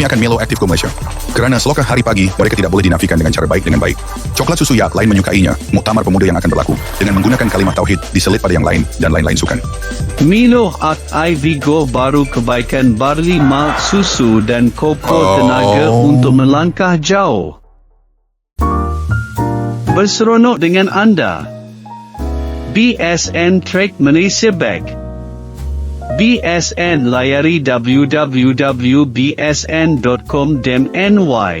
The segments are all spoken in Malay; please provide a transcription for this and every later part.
Kami akan Melo Active Commercial. Kerana selokan hari pagi, mereka tidak boleh dinafikan dengan cara baik dengan baik. Coklat susu yak lain menyukainya, muktamar pemuda yang akan berlaku dengan menggunakan kalimat tauhid diselit pada yang lain dan lain-lain sukan. Milo ak Ivigo baru kebaikan barley malt susu dan kopo Oh. tenaga untuk melangkah jauh. Berseronok dengan anda. BSN Trek Malaysia Bag. BSN layari www.bsn.com.my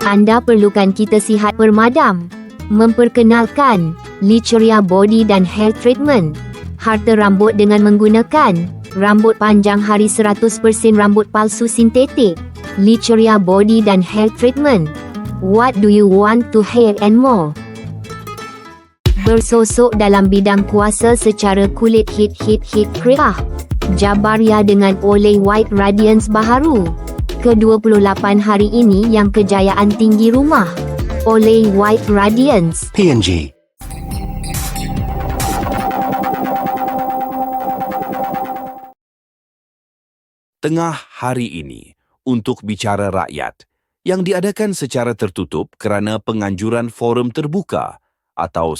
Anda perlukan kita sihat bermadam. Memperkenalkan Licheria Body dan Hair Treatment. Harta rambut dengan menggunakan rambut panjang hari 100% rambut palsu sintetik. Licheria Body dan Hair Treatment. What do you want to hair and more? Bersosok dalam bidang kuasa secara kulit hit hit hit kerah. Jabaria dengan Olay White Radiance baharu. Ke-28 hari ini yang kejayaan tinggi rumah. Olay White Radiance. PNG. Tengah hari ini untuk bicara rakyat yang diadakan secara tertutup kerana penganjuran forum terbuka atau